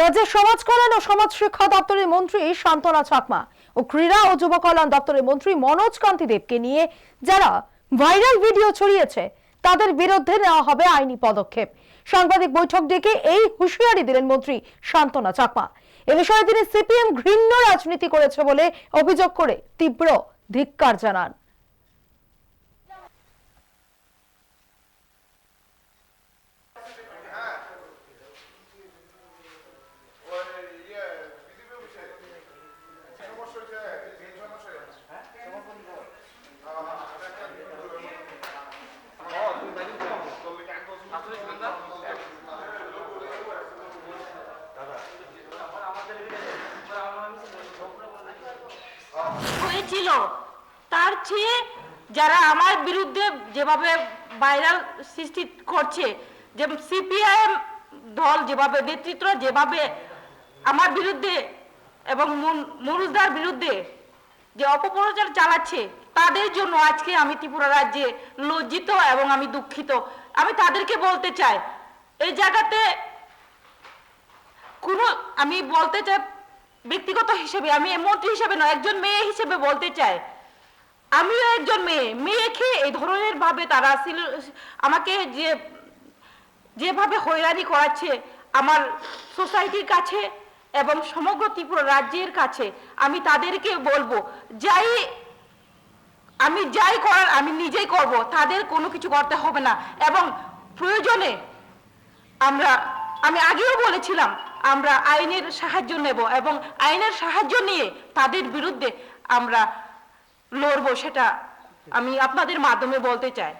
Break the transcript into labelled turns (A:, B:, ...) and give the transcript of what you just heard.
A: রাজ্যের সমাজ কল্যাণ ও সমাজ শিক্ষা দপ্তরের মন্ত্রী শান্তনা চাকমা ও ক্রীড়া ও যুব কল্যাণ দপ্তরের মন্ত্রী মনোজ কান্তি দেবকে নিয়ে যারা ভাইরাল ভিডিও ছড়িয়েছে, তাদের বিরুদ্ধে নেওয়া হবে আইনি পদক্ষেপ। সাংবাদিক বৈঠক ডেকে এই হুঁশিয়ারি দিলেন মন্ত্রী শান্তনা চাকমা। এ বিষয়ে তিনি সিপিএম ঘৃণ্য রাজনীতি করেছে বলে অভিযোগ করে তীব্র ধিক্কার জানান।
B: হয়েছিল। তার চেয়ে যারা আমার বিরুদ্ধে যেভাবে ভাইরাল সৃষ্টি করছে, যে সিপিআইএম দল যেভাবে নেতৃত্ব যেভাবে আমার বিরুদ্ধে এবং মুরুজদার বিরুদ্ধে যে অপপ্রচার চালাচ্ছে, তাদের জন্য আজকে আমি ত্রিপুরা রাজ্যে লজ্জিত এবং আমি দুঃখিত। আমি তাদেরকে বলতে চাই এই জায়গাতে কোনো, আমি বলতে চাই ব্যক্তিগত হিসেবে, আমি মন্ত্রী হিসেবে নয়, একজন মেয়ে হিসেবে বলতে চাই, আমিও একজন মেয়ে, মেয়েকে এই ধরনের ভাবে তারা আমাকে যে, যেভাবে হয়রানি করাচ্ছে আমার সোসাইটির কাছে এবং সমগ্র ত্রিপুরা রাজ্যের কাছে আমি তাদেরকে বলব, যাই আমি যাই করার, আমি নিজেই করব, তাদের কোনো কিছু করতে হবে না। এবং প্রয়োজনে আমরা, আমি আগেও বলেছিলাম, আমরা আইনের সাহায্য নেব এবং আইনের সাহায্য নিয়ে তাদের বিরুদ্ধে আমরা লড়বো, সেটা আমি আপনাদের মাধ্যমে বলতে চাই।